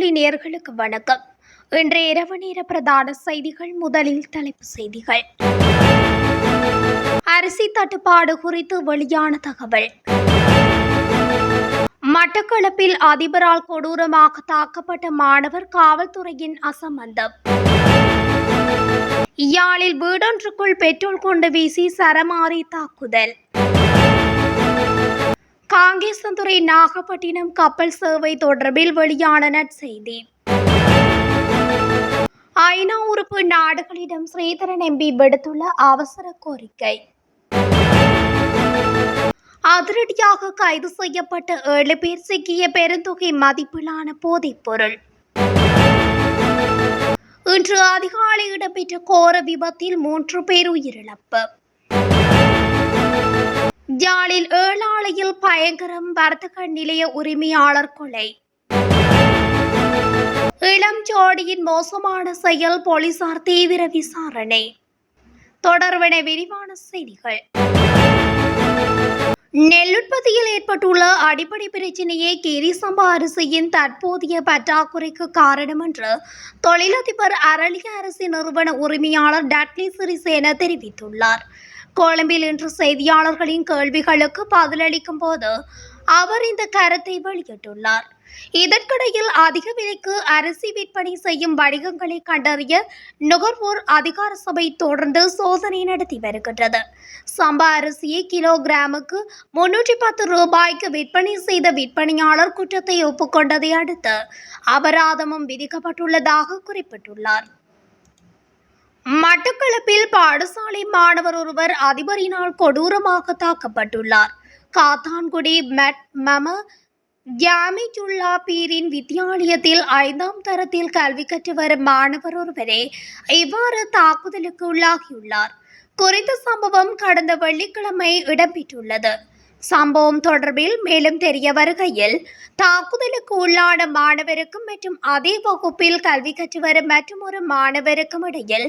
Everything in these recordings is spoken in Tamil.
புள்ளி நேர்களுக்கு வணக்கம். இன்றைய இரவு நேர பிரதான செய்திகள் முதலில் தலைப்பு செய்திகள். அரிசி தட்டுப்பாடு குறித்து வெளியான தகவல். மட்டக்களப்பில் அதிபரால் கொடூரமாக தாக்கப்பட்ட மாணவர் காவல்துறையின் அசம்பந்தம். யாழில் வீடொன்றுக்குள் பெட்ரோல் கொண்டு வீசி சரமாரி தாக்குதல். காங்கேசந்துறை நாகப்பட்டினம் கப்பல் சேவை தொடர்பில் வெளியான நற்செய்தி ஐநா உறுப்பு நாடுகளிடம் ஸ்ரீதரன் எம்பி விடுத்துள்ள அவசர கோரிக்கை. அதிரடியாக கைது செய்யப்பட்ட ஏழு பேர் சிக்கிய பெருந்தொகை மதிப்பிலான போதைப்பொருள் இன்று அதிகாலை இடம்பெற்ற கோர விபத்தில் மூன்று பேர் உயிரிழப்பு. யாழில் ஏழாலையில் பயங்கரம் வர்த்தக நிலைய உரிமையாளர் கொலை. இளம் ஜோடியின் மோசமான செயல் போலீசார் தீவிர விசாரணை. தொடர்பென விரிவான செய்திகள். நெல்லுற்பத்தியில் ஏற்பட்டுள்ள அடிப்படை பிரச்சினையே கிரிசம்பா அரிசியின் தற்போதைய பற்றாக்குறைக்கு காரணம் என்று தொழிலதிபர் அரளிய அரசு நிறுவன உரிமையாளர் டட்லி சிறிசேன தெரிவித்துள்ளார். கொழும்பில் இன்று செய்தியாளர்களின் கேள்விகளுக்கு பதிலளிக்கும் போது அவர் இந்த கருத்தை வெளியிட்டுள்ளார். இதற்கிடையில் அதிக விலைக்கு அரிசி விற்பனை செய்யும் வணிகங்களை கண்டறிய நுகர்வோர் அதிகார சபை தொடர்ந்து சோதனை நடத்தி வருகின்றது. சம்பா அரிசியை கிலோகிராமுக்கு முன்னூற்றி பத்து ரூபாய்க்கு விற்பனை செய்த விற்பனையாளர் குற்றத்தை ஒப்புக்கொண்டதை அடுத்து அபராதமும் விதிக்கப்பட்டுள்ளதாக குறிப்பிட்டுள்ளார். மட்டக்களப்பில் பாடசாலை மாணவர் ஒருவர் அதிபரினால் கொடூரமாக தாக்கப்பட்டுள்ளார். காத்தான்குடி மெட் மம யாமிஜுல்லா பீரின் வித்தியாலயத்தில் ஐந்தாம் தரத்தில் கல்வி கற்று வரும் மாணவர் ஒருவரே இவ்வாறு தாக்குதலுக்கு உள்ளாகியுள்ளார். குறித்த சம்பவம் கடந்த வெள்ளிக்கிழமை இடம்பெற்றுள்ளது. சம்பவம் தொடர்பில் மேலும் தெரிய வருகையில் தாக்குதலுக்கு உள்ளான மாணவருக்கும் மற்றும் அதே வகுப்பில் கல்வி கற்று வரும் மற்றும் ஒரு மாணவருக்கும் இடையில்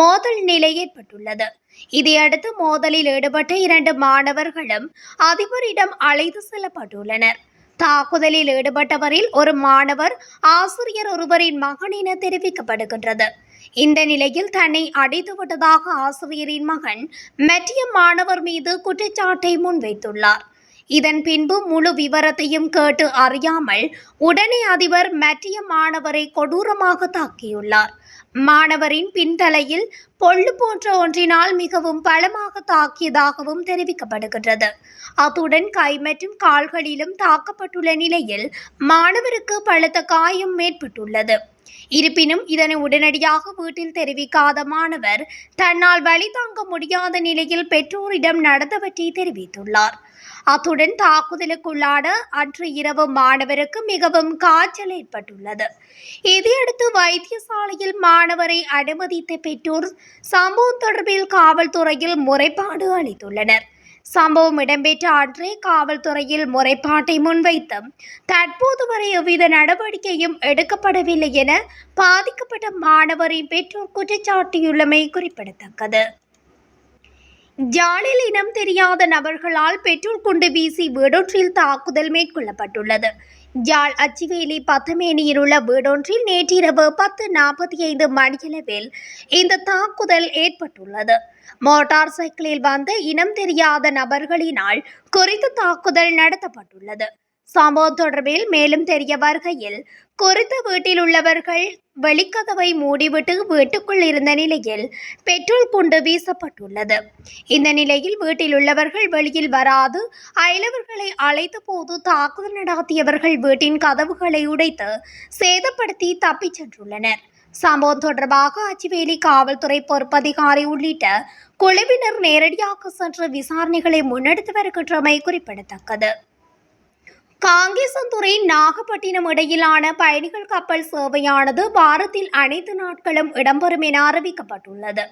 மோதல் நிலை ஏற்பட்டுள்ளது. இதையடுத்து மோதலில் ஈடுபட்ட இரண்டு மாணவர்களும் அதிபரிடம் அழைத்து செல்லப்பட்டுள்ளனர். தாக்குதலில் ஈடுபட்டவரில் ஒரு மாணவர் ஆசிரியர் ஒருவரின் மகன் என தெரிவிக்கப்படுகின்றது. இந்த நிலையில் தன்னை அடைத்து விட்டதாக ஆசிரியரின் மகன் மற்றிய மாணவர் மீது குற்றச்சாட்டை முன்வைத்துள்ளார். இதன் பின்பு முழு விவரத்தையும் கேட்டு அறியாமல் உடனே அதிபர் மற்றிய மாணவரை கொடூரமாக தாக்கியுள்ளார். மாணவரின் பின்தலையில் பொள்ளு போன்ற ஒன்றினால் மிகவும் பலமாக தாக்கியதாகவும் தெரிவிக்கப்படுகின்றது. அத்துடன் கை மற்றும் கால்களிலும் தாக்கப்பட்டுள்ள நிலையில் மாணவருக்கு பலத்த காயம் ஏற்பட்டுள்ளது. இருப்பினும் இதனை உடனடியாக வீட்டில் தெரிவிக்காத மாணவர் தன்னால் வழி தாங்க முடியாத நிலையில் பெற்றோரிடம் நடந்தவற்றை தெரிவித்துள்ளார். அத்துடன் தாக்குதலுக்குள்ளான அன்று இரவு மாணவருக்கு மிகவும் காய்ச்சல் ஏற்பட்டுள்ளது. இதையடுத்து வைத்தியசாலையில் மாணவரை அனுமதித்த பெற்றோர் சம்பவம் தொடர்பில் காவல்துறையில் முறைப்பாடு அளித்துள்ளனர். சம்பவம் இடம்பெற்ற அன்றே காவல்துறையில் முறைப்பாட்டை முன்வைத்தும் தற்போது வரை எவ்வித நடவடிக்கையும் எடுக்கப்படவில்லை என பாதிக்கப்பட்ட மாணவரின் பெற்றோர் குற்றச்சாட்டியுள்ளமை குறிப்பிடத்தக்கது ஜாலில் இனம் தெரியாத நபர்களால் பெட்ரோல் குண்டு வீசி வீடொன்றில் தாக்குதல் மேற்கொள்ளப்பட்டுள்ளது யாழ் அச்சிவேலி பத்தமேனியில் உள்ள வீடொன்றில் நேற்றிரவு பத்து நாற்பத்தி ஐந்து மணியளவில் இந்த தாக்குதல் ஏற்பட்டுள்ளது. மோட்டார் சைக்கிளில் வந்த இனம் தெரியாத நபர்களினால் குறித்த தாக்குதல் நடத்தப்பட்டுள்ளது. சம்பவம் தொடர்பில் மேலும் தெரிய வருகையில் குறித்த வீட்டில் உள்ளவர்கள் வெளிக்கதவை மூடிவிட்டு வீட்டுக்குள் இருந்த நிலையில் பெட்ரோல் குண்டு வீசப்பட்டுள்ளது. இந்த நிலையில் வீட்டில் உள்ளவர்கள் வெளியில் வராது அயலவர்களை அழைத்த போது தாக்குதல் நடாத்தியவர்கள் வீட்டின் கதவுகளை உடைத்து சேதப்படுத்தி தப்பிச் சென்றுள்ளனர். சம்பவம் தொடர்பாக அச்சுவேலி காவல்துறை பொறுப்பதிகாரி உள்ளிட்ட குழுவினர் நேரடியாக சென்று விசாரணைகளை முன்னெடுத்து வருகின்றமை குறிப்பிடத்தக்கது. காங்கேசந்துறை நாகப்பட்டினம் இடையிலான பயணிகள் கப்பல் சேவையானது வாரத்தில் அனைத்து நாட்களும் இடம்பெறும் என அறிவிக்கப்பட்டுள்ளது.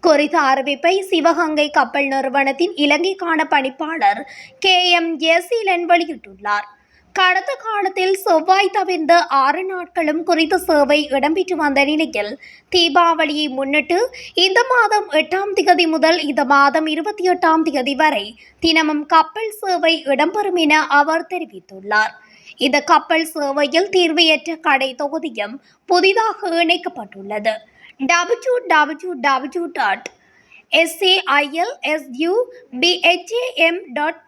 குறித்த அறிவிப்பை சிவகங்கை கப்பல் நிறுவனத்தின் இலங்கைக்கான பணிப்பாளர் கே எம் எசீலன் வெளியிட்டுள்ளார். கடந்த காலத்தில் செவ்வாய் தவிர்ந்த ஆறு நாட்களும் குறித்த சேவை இடம்பெற்று வந்த நிலையில் தீபாவளியை முன்னிட்டு இந்த மாதம் எட்டாம் திகதி முதல் இந்த மாதம் இருபத்தி எட்டாம் திகதி வரை தினமும் கப்பல் சேவை இடம்பெறும் என அவர் தெரிவித்துள்ளார். இந்த கப்பல் சேவையில் தீர்வையற்ற கடை தொகுதியும் புதிதாக இணைக்கப்பட்டுள்ளது. டபிள்யூ டபிள்யூ டபிள்யூ டாட் எஸ்ஏஐஎல்எஸ்யூ பிஹெச்ஏஎம் டாட்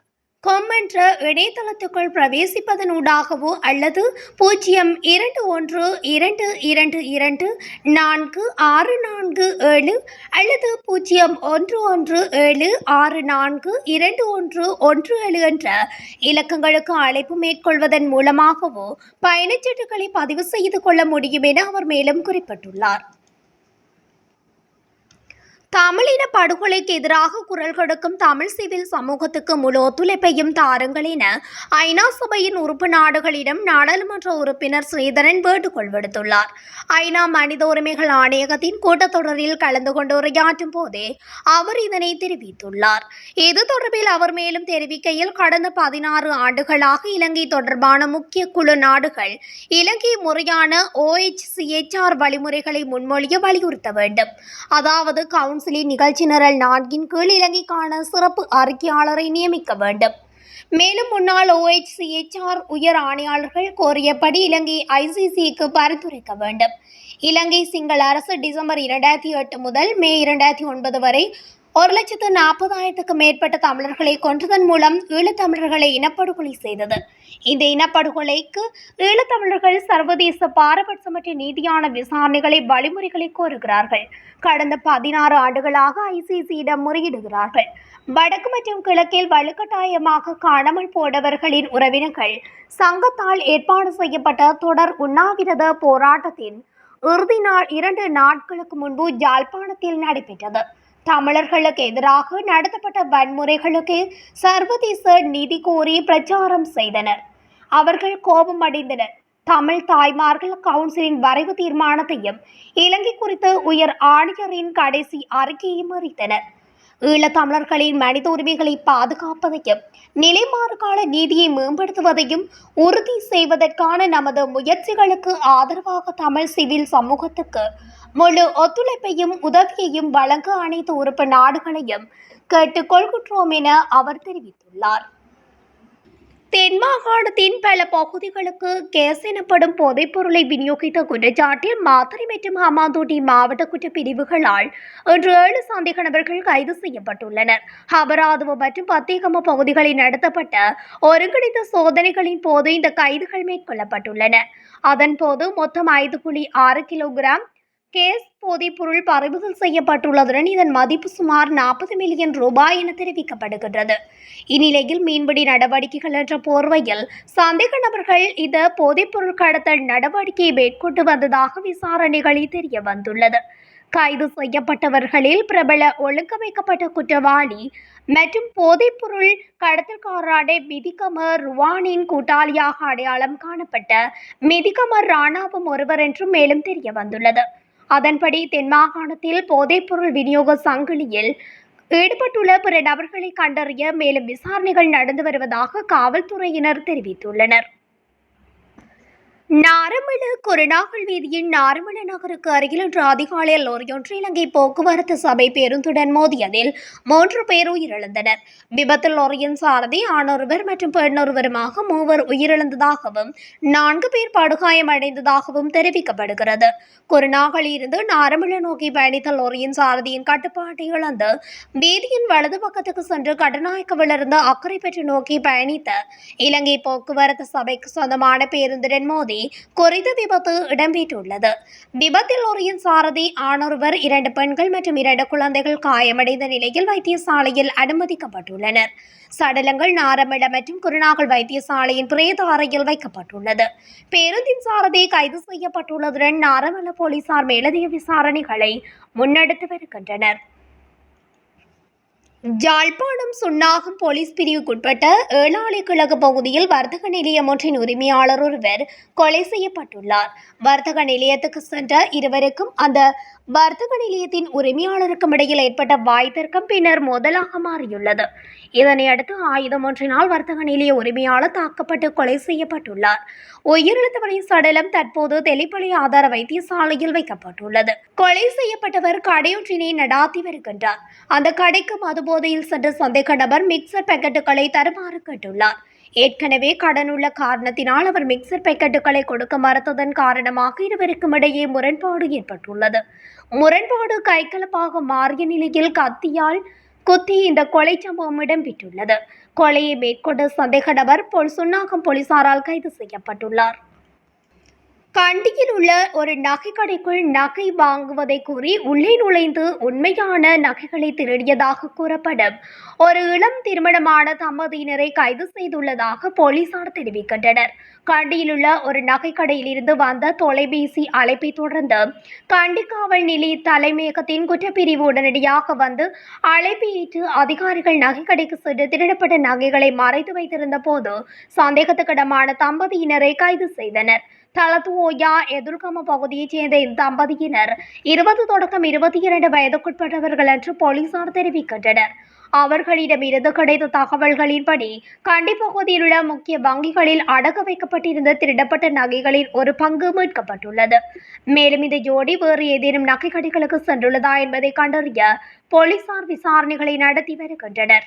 கொம்மென்ற இணையதளத்துக்குள் பிரவேசிப்பதனூடாகவோ அல்லது பூஜ்ஜியம் இரண்டு ஒன்று இரண்டு இரண்டு இரண்டு நான்கு ஆறு நான்கு ஏழு அல்லது பூஜ்ஜியம் ஒன்று ஒன்று ஏழு ஆறு நான்கு இரண்டு ஒன்று ஒன்று ஏழு என்ற இலக்கங்களுக்கு அழைப்பு மேற்கொள்வதன் மூலமாகவோ பயணச்சீட்டுகளை பதிவு செய்து கொள்ள முடியும் என அவர் மேலும் குறிப்பிட்டுள்ளார். தமிழின படுகொலைக்கு எதிராக குரல் கொடுக்கும் தமிழ் சிவில் சமூகத்துக்கு முழு ஒத்துழைப்பையும் தாருங்கள் என ஐநா சபையின் உறுப்பு நாடுகளிடம் நாடாளுமன்ற உறுப்பினர் ஸ்ரீதரன் வேண்டுகோள் விடுத்துள்ளார். ஐநா மனித உரிமைகள் ஆணையகத்தின் கூட்டத்தொடரில் கலந்து கொண்டு உரையாற்றும் போதே அவர் இதனை தெரிவித்துள்ளார். இது தொடர்பில் அவர் மேலும் தெரிவிக்கையில் கடந்த பதினாறு ஆண்டுகளாக இலங்கை தொடர்பான முக்கிய குழு நாடுகள் இலங்கை முறையான ஓஎச்சிஎச்ஆர் வழிமுறைகளை முன்மொழிய வலியுறுத்த வேண்டும். அதாவது கவுன்சிலின் நிகழ்ச்சி நிரல் நான்கின் கீழ் இலங்கைக்கான சிறப்பு அறிக்கையாளரை நியமிக்க வேண்டும். மேலும் முன்னாள் OHCHR உயர் ஆணையாளர்கள் கோரியபடி இலங்கை ஐசிசிக்கு பரிந்துரைக்க வேண்டும். இலங்கை சிங்கள அரசு டிசம்பர் இரண்டாயிரத்தி எட்டு முதல் மே இரண்டாயிரத்தி ஒன்பது வரை ஒரு லட்சத்து நாற்பதாயிரத்துக்கு மேற்பட்ட தமிழர்களை கொன்றதன் மூலம் ஈழத்தமிழர்களை இனப்படுகொலை செய்தது. இந்த இனப்படுகொலைக்கு ஈழத்தமிழர்கள் சர்வதேச பாரபட்சமற்ற நீதியான விசாரணைகளை வழிமுறைகளை கோருகிறார்கள். கடந்த பதினாறு ஆண்டுகளாக ஐசிசியிடம் முறையிடுகிறார்கள். வடக்கு மற்றும் கிழக்கில் வலுக்கட்டாயமாக காணாமல் போனவர்களின் உறவினர்கள் சங்கத்தால் ஏற்பாடு செய்யப்பட்ட தொடர் உண்ணாவிரத போராட்டத்தின் இறுதி நாள் இரண்டு நாட்களுக்கு முன்பு யாழ்ப்பாணத்தில் நடைபெற்றது. தமிழர்களுக்கு எதிராக நடத்தப்பட்ட வன்முறைகளுக்கு சர்வதேச நிதி கோரி பிரச்சாரம் செய்தனர். அவர்கள் கோபமடைந்தனர் தமிழ் தாய்மார்கள் கவுன்சிலின் வரைவு தீர்மானத்தையும் இலங்கை குறித்து உயர் ஆணையரின் கடைசி அறிக்கையையும் அறித்தனர். ஈழத்தமிழர்களின் மனித உரிமைகளை பாதுகாப்பதையும் நிலைமாறுகால நீதியை மேம்படுத்துவதையும் உறுதி செய்வதற்கான நமது முயற்சிகளுக்கு ஆதரவாக தமிழ் சிவில் சமூகத்துக்கு முழு ஒத்துழைப்பையும் உதவியையும் வழங்க அனைத்து உறுப்பு நாடுகளையும் கேட்டுக்கொள்கின்றோம் என அவர் தெரிவித்துள்ளார். தென் மாகாணத்தின் பல பகுதிகளுக்கு கேஸ் எனப்படும் பொதைப்பொருளை விநியோகித்த குற்றச்சாட்டில் மாத்தறை மற்றும் ஹமாந்தோட்டி மாவட்ட குற்ற பிரிவுகளால் இன்று ஏழு சந்தேக நபர்கள் கைது செய்யப்பட்டுள்ளனர். அபராதவ மற்றும் பத்தேகம பகுதிகளில் நடத்தப்பட்ட ஒருங்கிணைந்த சோதனைகளின் போது இந்த கைதுகள் மேற்கொள்ளப்பட்டுள்ளன. அதன்போது மொத்தம் ஐந்து புள்ளி ஆறு கிலோகிராம் கேஸ் போதைப்பொருள் பறிமுதல் செய்யப்பட்டுள்ளதுடன் இதன் மதிப்பு சுமார் நாற்பது மில்லியன் ரூபாய் என தெரிவிக்கப்படுகின்றது. இந்நிலையில் மீன்பிடி நடவடிக்கைகள் என்ற போர்வையில் சந்தேக நபர்கள் இந்த போதைப்பொருள் கடத்தல் நடவடிக்கையை மேற்கொண்டு வந்ததாக விசாரணைகளில் தெரிய வந்துள்ளது கைது செய்யப்பட்டவர்களில் பிரபல ஒழுங்கமைக்கப்பட்ட குற்றவாளி மற்றும் போதைப்பொருள் கடத்தல்காரரான மிதிகமர் ருவானின் கூட்டாளியாக அடையாளம் காணப்பட்ட மிதிகமர் ராணாவும் ஒருவர் என்றும் மேலும் தெரிய வந்துள்ளது அதன்படி தென் மாகாணத்தில் போதைப்பொருள் விநியோக சங்கிலியில் ஈடுபட்டுள்ள பிற நபர்களை கண்டறிய மேலும் விசாரணைகள் நடந்து வருவதாக காவல்துறையினர் தெரிவித்துள்ளனர். நாரமல கொரோனாக்கள் வீதியின் நாரமல நகருக்கு அருகில் இன்று அதிகாலை லோரியொன்று இலங்கை போக்குவரத்து சபை பேருந்துடன் மோதியதில் மூன்று பேர் உயிரிழந்தனர். விபத்தில் லோரியின் சாரதி ஆணொருவர் மற்றும் பெண்ணொருவருமாக மூவர் உயிரிழந்ததாகவும் நான்கு பேர் படுகாயமடைந்ததாகவும் தெரிவிக்கப்படுகிறது. கொரோனாவில் இருந்து நாரமல நோக்கி பயணித்த லோரியின் சாரதியின் கட்டுப்பாட்டை இழந்து வீதியின் வலது பக்கத்துக்கு சென்று கட்டநாயக்கவிலிருந்து அக்கறை பெற்று நோக்கி பயணித்த இலங்கை போக்குவரத்து சபைக்கு சொந்தமான பேருந்துடன் மோதி குறித்த விபத்து இடம்பெற்றுள்ளது. விபத்தில் லோரியின் சாரதி ஆணொருவர் இரண்டு பெண்கள் மற்றும் இரண்டு குழந்தைகள் காயமடைந்த நிலையில் வைத்தியசாலையில் அனுமதிக்கப்பட்டுள்ளனர். சடலங்கள் நாரமிட மற்றும் குருநாகல் வைத்தியசாலையின் பிரேத அறையில் வைக்கப்பட்டுள்ளது. பேருந்தின் சாரதி கைது செய்யப்பட்டுள்ளதுடன் நாரமல போலீசார் மேலதிக விசாரணைகளை முன்னெடுத்து வருகின்றனர். யாழ்ப்பாணம் சுன்னாகம் போலீஸ் பிரிவுக்குட்பட்ட ஏழாலை கிழக்கு பகுதியில் வர்த்தக நிலையம் ஒன்றின் உரிமையாளர் ஒருவர் கொலை செய்யப்பட்டுள்ளார். வர்த்தக நிலையத்துக்கு சென்ற இருவருக்கும் அந்த வர்த்தக நிலையத்தின் உரிமையாளருக்கும் இடையில் ஏற்பட்ட வாய்ப்பிற்கும் பின்னர் முதலாக மாறியுள்ளது. இதனையடுத்து ஆயுதம் ஒன்றினால் வர்த்தக நிலைய உரிமையாளர் தாக்கப்பட்டு கொலை செய்யப்பட்டுள்ளார். உயிரிழந்தவரின் சடலம் தற்போது தெளிப்பளை ஆதார வைத்தியசாலையில் வைக்கப்பட்டுள்ளது. கொலை செய்யப்பட்டவர் கடையொன்றினை நடாத்தி வருகின்றார். அந்த கடைக்கு போதையில் சென்ற சந்தேக நபர் மிக்சர் பேக்கெட்டுகளை தருமாறு கேட்டுள்ளார். ஏற்கனவே கடனுள்ள காரணத்தினால் அவர் மிக்சர் பேக்கெட்டுகளை கொடுக்க மறுத்ததன் காரணமாக இருவருக்கும் இடையே முரண்பாடு ஏற்பட்டுள்ளது. முரண்பாடு கைகலப்பாக மாறிய நிலையில் கத்தியால் குத்தி இந்த கொலை சம்பவம் இடம்பெற்றுள்ளது. கொலையை மேற்கொண்ட சந்தேக நபர் பொல் சுன்னாகம் போலீசாரால் கைது செய்யப்பட்டுள்ளார். கண்டியில் உள்ள ஒரு நகை கடைக்குள் நகை வாங்குவதை கூறி உள்ளே நுழைந்து உண்மையான நகைகளை திருடியதாக கூறப்படும். ஒரு இளம் திருமணமான தம்பதியினரை கைது செய்துள்ளதாக போலீசார் தெரிவிக்கின்றனர். கண்டியில் உள்ள ஒரு நகை கடையில் இருந்து வந்த தொலைபேசி அழைப்பை தொடர்ந்து கண்டி காவல் நிலைய தலைமையகத்தின் குற்றப்பிரிவு உடனடியாக வந்து அழைப்பை ஏற்று அதிகாரிகள் நகை கடைக்கு சென்று திருடப்பட்ட நகைகளை மறைத்து வைத்திருந்த போது சந்தேகத்துக்கிடமான தம்பதியினரை கைது செய்தனர். தளத்துவோயா எதிர்கம பகுதியைச் சேர்ந்த இந்த தம்பதியினர் இருபது தொடக்கம் இருபத்தி இரண்டு வயதுக்குட்பட்டவர்கள் என்று போலீசார் தெரிவிக்கின்றனர் அவர்களிடமிருந்து கிடைத்த தகவல்களின்படி கண்டி பகுதியில் உள்ள முக்கிய வங்கிகளில் அடகு வைக்கப்பட்டிருந்த திருடப்பட்ட நகைகளின் ஒரு பங்கு மீட்கப்பட்டுள்ளது மேலும் இந்த ஜோடி வேறு ஏதேனும் நகை கடைகளுக்கு சென்றுள்ளதா என்பதை கண்டறிய போலீசார் விசாரணைகளை நடத்தி வருகின்றனர்